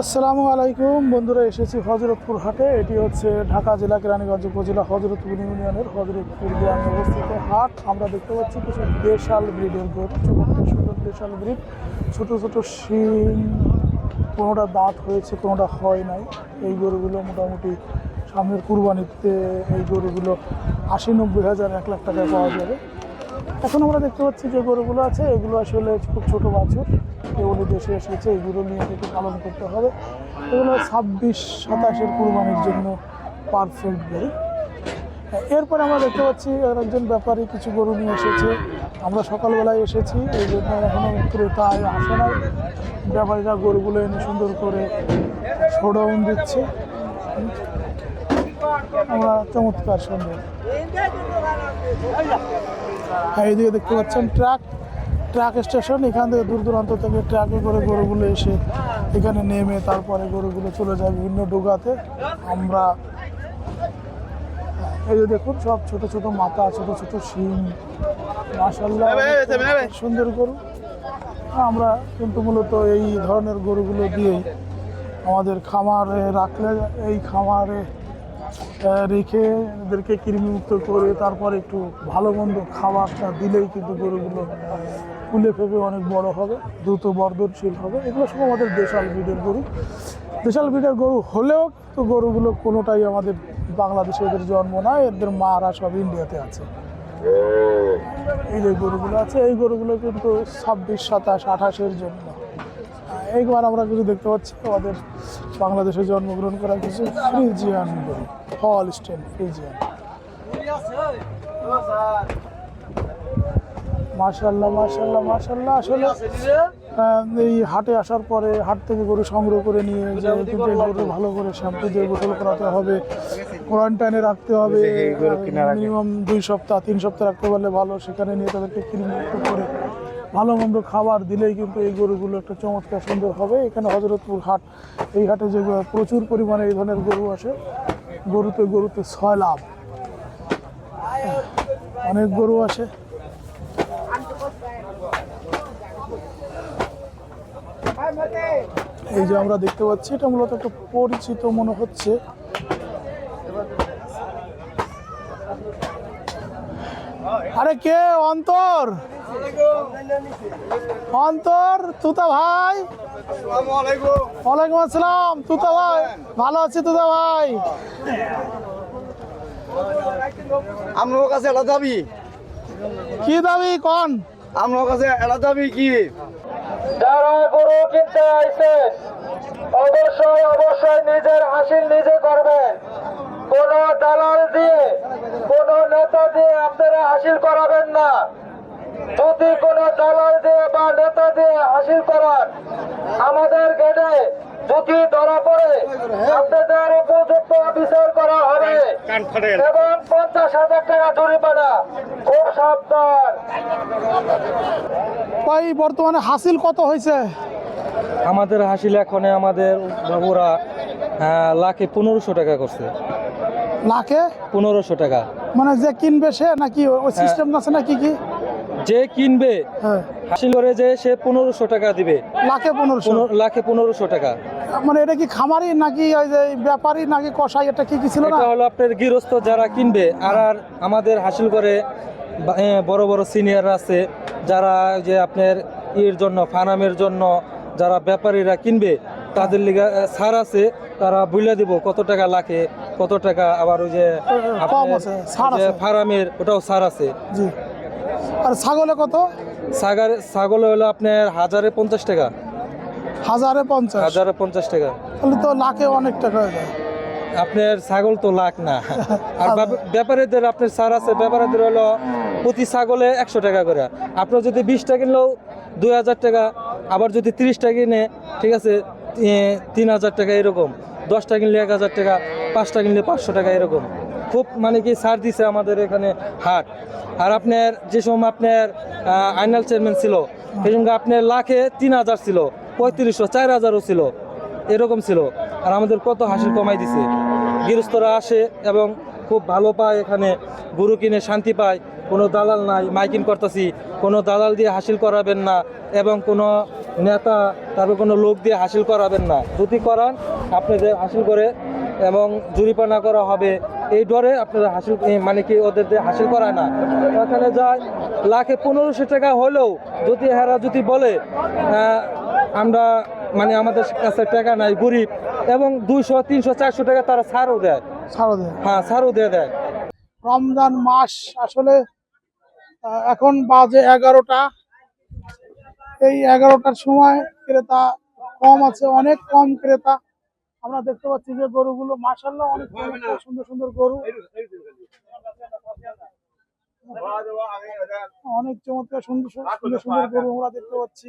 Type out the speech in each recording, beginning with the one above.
আসসালামু আলাইকুম। বন্ধুরা, এসেছি হজরতপুর হাটে। এটি হচ্ছে ঢাকা জেলা কেরানীগঞ্জ উপজেলা হজরতপুর ইউনিয়নের হজরতপুর গ্রামে অবস্থিত হাট। আমরা দেখতে পাচ্ছি কিছু দেশাল ব্রিডের চমৎকার সুন্দর দেশাল ব্রিড। ছোট ছোট শিং, কোনোটা দাঁত হয়েছে, কোনোটা হয় নাই। এই গরুগুলো মোটামুটি সামনের কুরবানিতে এই গরুগুলো আশি, নব্বই হাজার, এক লাখ টাকায় পাওয়া যাবে। এখন আমরা দেখতে পাচ্ছি যে গরুগুলো আছে, এগুলো আসলে খুব ছোট বাছুর। এগুলো দেশে এসেছে, এগুলো নিয়ে কিন্তু পালন করতে হবে। এগুলো ছাব্বিশ সাতাশের কুরবানির জন্য পারফেক্ট গরু। এরপরে আমরা দেখতে পাচ্ছি একজন ব্যাপারী কিছু গরু নিয়ে এসেছে। আমরা সকালবেলায় এসেছি, এই জন্য এখনও ক্রেতায় আসে নাই। ব্যাপারীরা গরুগুলো এনে সুন্দর করে শোডাউন দিচ্ছে। আমরা চমৎকার সুন্দর। আর এইদিকে দেখতে পাচ্ছেন ট্রাক। ট্রাক স্টেশন এখান থেকে দূর দূরান্ত থেকে ট্রাকে করে গরুগুলো এসে এখানে নেমে তারপরে গরুগুলো চলে যায় বিভিন্ন ডোগাতে আমরা এই যে দেখুন সব ছোট ছোট মাথা ছোট ছোট শিং মাসাল্লাহ সুন্দর গরু আমরা কিন্তু মূলত এই ধরনের গরুগুলো দিয়েই আমাদের খামারে রাখলে এই খামারে রেখে এদেরকে কৃমিমুক্ত করে তারপর একটু ভালো মন্দ খাবারটা দিলেই কিন্তু গরুগুলো ফুলে ফেপে অনেক বড় হবে, দ্রুত বর্ধনশীল হবে। এগুলো সব আমাদের দেশাল ব্রিডের গরু। দেশাল ব্রিডের গরু হলেও তো গরুগুলো কোনোটাই আমাদের বাংলাদেশে এদের জন্ম নয়, এদের মারা সব ইন্ডিয়াতে আছে। এই যে গরুগুলো আছে, এই গরুগুলো কিন্তু ছাব্বিশ, সাতাশ, আঠাশের জন্য। এইবার আমরা কিছু দেখতে পাচ্ছি, আমাদের বাংলাদেশে জন্মগ্রহণ করা কিছু ফ্রিজিয়ান গরু, হল স্টেন ফ্রিজিয়ান। মার্শাল্লাহ মার্শাল্লাহ মার্শাল্লাহ আসলে এই হাটে আসার পরে হাট থেকে গরু সংগ্রহ করে নিয়ে যে গরু ভালো করে শ্যাম্পু দিয়ে গোসল করাতে হবে কোয়ারেন্টাইনে রাখতে হবে মিনিমাম দুই সপ্তাহ তিন সপ্তাহ রাখতে পারলে ভালো সেখানে নিয়ে তাদেরকে কৃমিমুক্ত করে ভালো মন্দ খাবার দিলেই কিন্তু এই গরুগুলো একটা চমৎকার সুন্দর হবে। এখানে হজরতপুর হাট এই হাটে যে প্রচুর পরিমাণে এই ধরনের গরু আসে। গরুতে গরুতে ছয় লাভ। অনেক গরু আসে। এই যে আমরা দেখতে পাচ্ছি এটা মূলত একটা পরিচিত মনে হচ্ছে। আরে কে? অন্তর! অন্তর তুতা ভাই! ওয়ালাইকুম আসসালাম তুতা ভাই! ভালো আছি তুতা ভাই? আমার কাছে এটা দাবি। কি দাবি? কন? আমার কাছে এটা দাবি কি? যারা গরু কিনতে আইছেন অবশ্যই অবশ্যই নিজের হাসিল নিজে করবেন। কোন দালাল দিয়ে কোন নেতা দিয়ে আপনারা হাসিল করাবেন না। যদি কোন দালাল দিয়ে বা নেতা দিয়ে হাসিল করান আমাদের গেটে যদি ধরা পড়ে আপনাদের উপযুক্ত বিচার করা হবে। এবং পঞ্চাশ হাজার টাকা জরিমানা। খুব সাবধান। ভাই বর্তমানে হাসিল কত হয়েছে? আমাদের হাসিল এখনে আমাদের বাবুরা আহ, লাখে পনেরোশো টাকা করছে। লাখে? পনেরোশো টাকা। মানে যে কিনবে সে নাকি ওই সিস্টেম আছে নাকি কি? যে কিনবে হ্যাঁ। হাসিল করে যে সে পনেরোশো টাকা দিবে। লাখে পনেরোশো? পনেরো- লাখে পনেরোশো টাকা। মানে এটা কি খামারি নাকি ওই যে ব্যাপারী নাকি কষাই এটা কি কি ছিল না? এটা হলো আপনার গৃহস্থ যারা কিনবে আর আর আমাদের হাসিল করে বড় বড় সিনিয়র আছে। যারা যে আপনার ইয়ের জন্য ফার্মের জন্য যারা ব্যাপারীরা কিনবে তাদের লিগে ছাড় আছে তারা বুঝলে দিব কত টাকা লাখে কত টাকা আবার ওই যে। ফার্মের ওটাও ছাড় আছে। আর ছাগলে কত? ছাগল ছাগল হলো আপনার হাজারে পঞ্চাশ টাকা। হাজারে পঞ্চাশ। হাজারে পঞ্চাশ টাকা। তাহলে তো লাখে অনেক টাকা হয়ে যায়। আপনার ছাগল তো লাখ না। আর ব্যাপ- ব্যাপারীদের আপনার সার আছে ব্যাপারীদের হলো প্রতি ছাগলে একশো টাকা করে। আপনার যদি বিশটা কিনলেও দুই হাজার টাকা আবার যদি তিরিশটা কিনে ঠিক আছে তিন হাজার টাকা এরকম দশটা কিনলে এক হাজার টাকা পাঁচটা কিনলে পাঁচশো টাকা এরকম। খুব মানে কি ছাড় দিছে আমাদের এখানে হাট। আর আপনার যে সময় আপনার আইনাল চেয়ারম্যান ছিল সেই সঙ্গে আপনার লাখে তিন হাজার ছিল পঁয়ত্রিশশো চার হাজারও ছিল এরকম ছিল। আর আমাদের কত হাসিল কমাই দিছে। গৃহস্থরা আসে এবং খুব ভালো পায় এখানে। গরু কিনে শান্তি পায়। কোনো দালাল নাই মাইকিং করতেছি। কোনো দালাল দিয়ে হাসিল করাবেন না এবং কোনো নেতা তারপর কোনো লোক দিয়ে হাসিল করাবেন না। যদি করান আপনাদের হাসিল করে এবং জরিমানা করা হবে। এই ডরে আপনারা হাসিল মানে কি ওদের দিয়ে হাসিল করায় না। ওখানে যায় লাখে পনেরোশো টাকা হলেও যদি হেরা যদি বলে আহ, আমরা মানে আমাদের কাছে টাকা নাই গরিব। এবং দুইশো তিনশো চারশো টাকা তারা ছাড়ও দেয়। ছাড়ো দেয়। হ্যাঁ ছাড়ও দিয়ে দেয়। রমজান মাস আসলে এখন বাজে এগারোটা। এই এগারোটার সময় ক্রেতা কম আছে অনেক কম ক্রেতা। আমরা দেখতে পাচ্ছি যে গরুগুলো মাসাল্লাহ অনেক সুন্দর সুন্দর গরু। অনেক চমৎকার সুন্দর সুন্দর সুন্দর গরু আমরা দেখতে পাচ্ছি।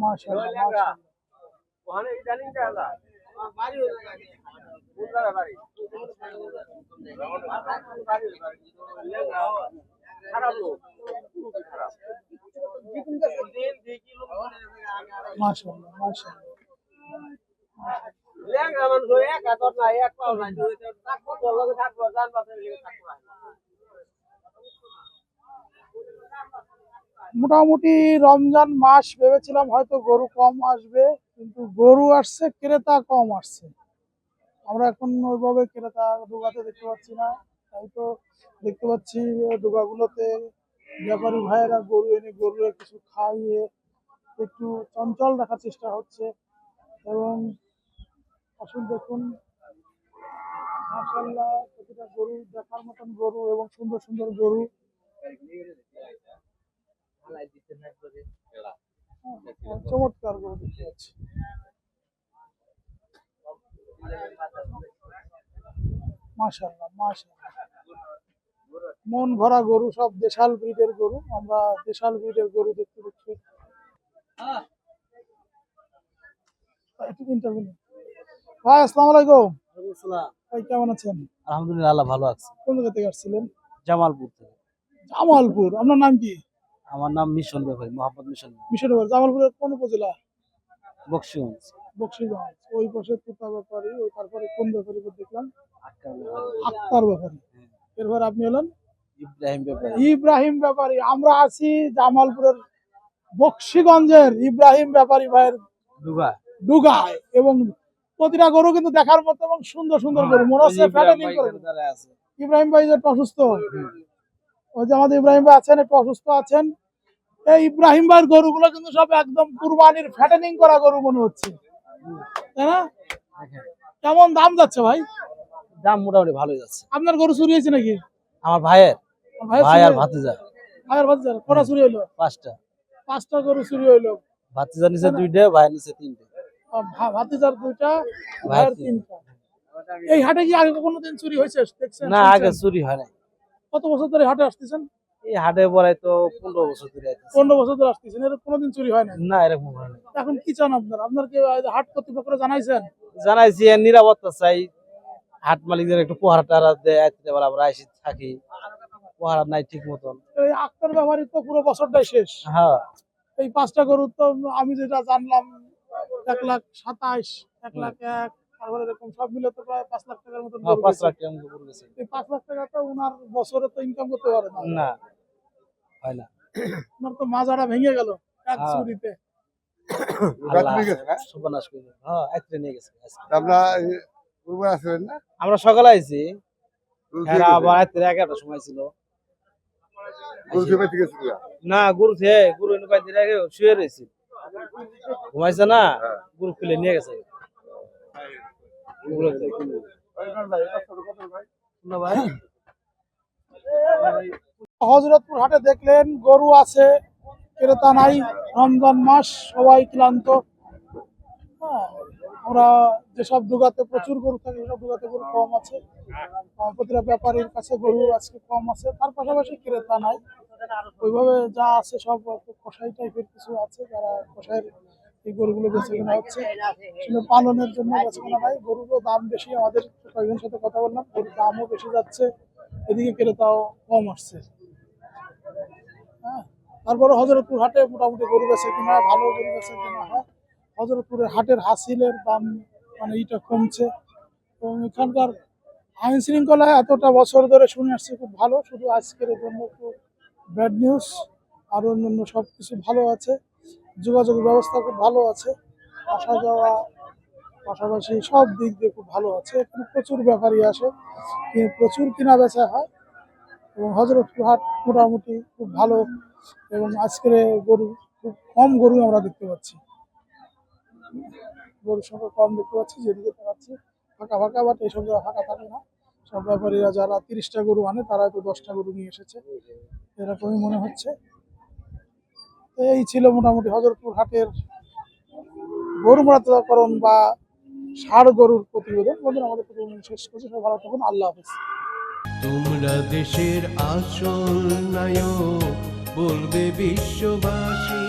মাশাল্লাহ মাশাল্লাহ মাশাল্লাহ মাশাল্লাহ মোটামুটি রমজান মাস ভেবেছিলাম হয়তো গরু কম আসবে, কিন্তু গরু আসছে, ক্রেতা কম আসছে। আমরা এখন ওইভাবে ক্রেতা ডোগাতে দেখতে পাচ্ছি না। তাই তো দেখতে পাচ্ছি ডোগাগুলোতে ব্যাপারী ভাইয়েরা গরু এনে গরু কিছু খাইয়ে একটু চঞ্চল রাখার চেষ্টা হচ্ছে। এবং আসুন দেখুন। মাশাল্লাহ প্রতিটা গরু দেখার মতন গরু এবং সুন্দর সুন্দর গরু। হ্যাঁ, চমৎকার গরু দেখতে পাচ্ছি। মন ভরা গরু সব দেশাল ব্রিডের গরু। আমরা দেশাল ব্রিডের গরু দেখতে পাচ্ছি। একটু interview নিই। ভাই আসসালামু আলাইকুম। ভাই কেমন আছেন? আলহামদুলিল্লাহ আল্লাহ ভালো আছে। কোন জায়গা থেকে আসছিলেন? জামালপুর থেকে। জামালপুর। আপনার নাম কি? আমার নাম মিশন ব্যাপারী মোহাম্মদ মিশন মিশন মিশনগর জামালপুরের কোন উপজেলা? বক্সিগঞ্জ। বক্সিগঞ্জ। ওই পাশে তুতা ব্যাপারী ওই তারপরে কোন ব্যাপারী দেখলাম? আক্তার ব্যাপারী, আক্তার ব্যাপারী। এরপর আপনি হলেন? ইব্রাহিম ব্যাপারী। ইব্রাহিম ব্যাপারী। আমরা আছি জামালপুরের বক্সিগঞ্জের ইব্রাহিম ব্যাপারী ভাইয়ের ডুগা ডুগায় এবং প্রতিটা গরু কিন্তু দেখার মতো এবং সুন্দর সুন্দর গরু। মনে হচ্ছে হ্যাঁ, ইব্রাহিম ভাই যে অসুস্থ ওই যে আমাদের ইব্রাহিম ভাই আছেন একটু অসুস্থ আছেন। এই ইব্রাহিম ভাইয়ের গরুগুলো কিন্তু সব একদম কুরবানির ফ্যাটেনিং করা গরু মনে হচ্ছে। তাই না? কেমন দাম যাচ্ছে ভাই? দাম মোটামুটি ভালোই যাচ্ছে। আপনার গরু চুরি হয়েছে নাকি? আমার ভাইয়ের। ভাইয়ের ভাই আর? ভাতিজা। ভাইয়ের বাচ্চার কটা চুরি হইল? পাঁচটা। পাঁচটা গরু চুরি হইল। ভাতিজা নিচে দুইটা ভাইয়ের নিচে তিনটে। ভাতিজার দুইটা ভাইয়ের তিনটা। এই হাটে কি আগে কোনোদিন চুরি হয়েছে? দেখছেন না আগে চুরি হয় নাই। কত বছর ধরে হাটে আসতেছেন? এই হাটে বলাই তো পনেরো বছর ধরে পনেরো বছর ধরে আসতেছেন। এর কোনোদিন চুরি হয় না না এরকম হয় নাই। এখন কি চান আপনার? আপনার কি হাট কর্তৃপক্ষরা জানাইছেন? জানাইছি নিরাপত্তা চাই। হাট মালিকদের একটু পহারা টারা দেয়। আমরা আইসি থাকি। পহারা নাই ঠিক মতন। এই আক্তার ব্যবহারিক তো পুরো বছরটাই শেষ। হ্যাঁ। এই পাঁচটা গরু তো আমি যেটা জানলাম এক লাখ সাতাইশ এক লাখ এক তারপরে এরকম সব মিলে তো প্রায় পাঁচ লাখ টাকার হ্যাঁ, পাঁচ লাখ টাকা মতো গেছে এই পাঁচ লাখ টাকা তো বছরে তো ইনকাম করতে পারে না। না হয় না। উনার তো মাজাটা ভেঙে গেল এক হ্যাঁ। চুরিতে আল্লাহ সর্বনাশ করে দিল। হ্যাঁ আজকে নিয়ে গেছে আমরা সকালে আইছি। এরা আবার রাত্রে এগারোটার সময় ছিল না গুরু থেকে গুরু শুয়ে রয়েছি। ঘুমাইছে না গুরু খুলে নিয়ে গেছে। হজরতপুর হাটে দেখলেন গরু আছে ক্রেতা নাই রমজান মাস সবাই ক্লান্ত। হ্যাঁ, আমরা যেসব দুগাতে প্রচুর গরু থাকে সেসব দুগাতে গরু কম আছে। প্রতিটা ব্যাপারীর কাছে গরু আজকে কম আছে। তার পাশাপাশি ক্রেতা নাই। ওইভাবে যা আছে সব কষাই টাইপের কিছু আছে যারা কষাইয়ের এই গরুগুলো বেছে কেনা হচ্ছে। আসলে পালনের জন্য বেছে কেনা নাই গরুরও দাম বেশি আমাদের কয়েকজনের সাথে কথা বললাম গরুর দামও বেশি যাচ্ছে এদিকে ক্রেতাও কম আসছে। হ্যাঁ তারপরে হজরতপুর হাটে মোটামুটি গরু বেচে কিনা ভালো গরু বেচে কিনা হয়। হজরতপুরের হাটের হাসিলের দাম মানে ইটা কমছে। এবং এখানকার আইন শৃঙ্খলা এতটা বছর ধরে শুনে আসছে খুব ভালো শুধু আজকের জন্য একটু ব্যাড নিউজ, আর অন্যান্য সব কিছু ভালো আছে। যোগাযোগ ব্যবস্থা খুব ভালো আছে। আসা যাওয়া পাশাপাশি সব দিক দিয়ে খুব ভালো আছে। এখানে প্রচুর ব্যাপারী আসে। প্রচুর কেনা বেচা হয় এবং হজরতপুর হাট মোটামুটি খুব ভালো এবং আজকের গরু, খুব কম গরু আমরা দেখতে পাচ্ছি। গরুর সংখ্যা কম দেখতে পাচ্ছি, যেদিকে পাচ্ছি ফাঁকা ফাঁকা বাট এইসব জায়গায় ফাঁকা থাকে না। সব ব্যাপারীরা যারা তিরিশটা গরু আনে তারা হয়তো দশটা গরু নিয়ে এসেছে। এরকমই মনে হচ্ছে। এই ছিল মোটামুটি হজরতপুর হাটের গরু মারাতকরণ বা ষাড় গরুর প্রতিবেদন। বন্ধুরা, আমাদের প্রতিবেদন শেষ করছি। সবাই ভালো থাকুন। আল্লাহ হাফিজ। তোমরা দেশের আসল নায়ক, বলবে বিশ্ববাসী।